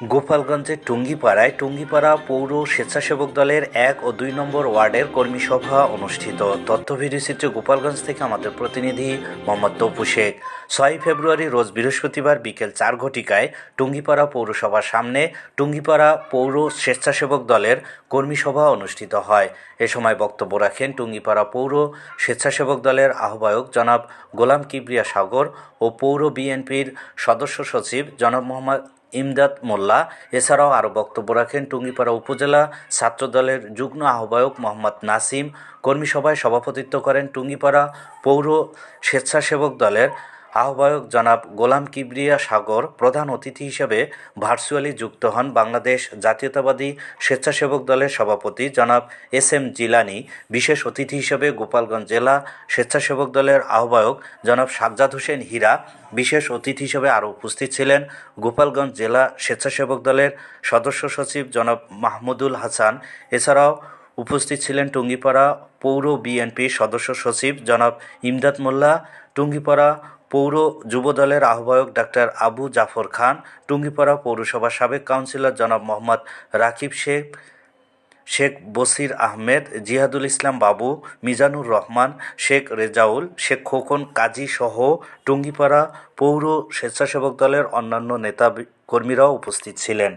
গোপালগঞ্জের টুঙ্গিপাড়ায় টুঙ্গিপাড়া পৌর স্বেচ্ছাসেবক দলের এক ও দুই নম্বর ওয়ার্ডের কর্মী সভা অনুষ্ঠিত। তথ্য ভিডিওচিত্রে গোপালগঞ্জ থেকে আমাদের প্রতিনিধি মোহাম্মদ তপু শেখ। ছয় ফেব্রুয়ারি রোজ বৃহস্পতিবার বিকেল চার ঘটিকায় টুঙ্গিপাড়া পৌরসভার সামনে টুঙ্গিপাড়া পৌর স্বেচ্ছাসেবক দলের কর্মী সভা অনুষ্ঠিত হয়। এ সময় বক্তব্য রাখেন টুঙ্গিপাড়া পৌর স্বেচ্ছাসেবক দলের আহ্বায়ক জনাব গোলাম কিবরিয়া সাগর ও পৌর বিএনপির সদস্য সচিব জনাব মোহাম্মদ ইমদাদ মোল্লা। এছাড়াও আরও বক্তব্য রাখেন টুঙ্গিপাড়া উপজেলা ছাত্রদলের যুগ্ম আহ্বায়ক মোহাম্মদ নাসিম। কর্মী সভায় সভাপতিত্ব করেন টুঙ্গিপাড়া পৌর স্বেচ্ছাসেবক দলের আহ্বায়ক জনাব গোলাম কিবরিয়া সাগর প্রধান অতিথি হিসেবে ভার্চুয়ালি যুক্ত হন বাংলাদেশ জাতীয়তাবাদী স্বেচ্ছাসেবক দলের সভাপতি জনাব এস এম জিলানি, বিশেষ অতিথি হিসেবে গোপালগঞ্জ জেলা স্বেচ্ছাসেবক দলের আহ্বায়ক জনাব সাজ্জাদ হোসেন হীরা, বিশেষ অতিথি হিসেবে আরও উপস্থিত ছিলেন গোপালগঞ্জ জেলা স্বেচ্ছাসেবক দলের সদস্য সচিব জনাব মাহমুদুল হাসান। এছাড়াও উপস্থিত ছিলেন টুঙ্গিপাড়া পৌর বিএনপির সদস্য সচিব জনাব ইমদাদ মোল্লা, টুঙ্গিপাড়া পৌর যুবদলের আহ্বায়ক ডাক্তার আবু জাফর খান, টুঙ্গিপাড়া পৌরসভার সাবেক কাউন্সিলর জনাব মোহাম্মদ রাকিব শেখ শেখ বসির আহমেদ, জিহাদুল ইসলাম বাবু, মিজানুর রহমান, শেখ রেজাউল, শেখ খোকন কাজী সহ টুঙ্গিপাড়া পৌর স্বেচ্ছাসেবক দলের অন্যান্য নেতা কর্মীরাও উপস্থিত ছিলেন।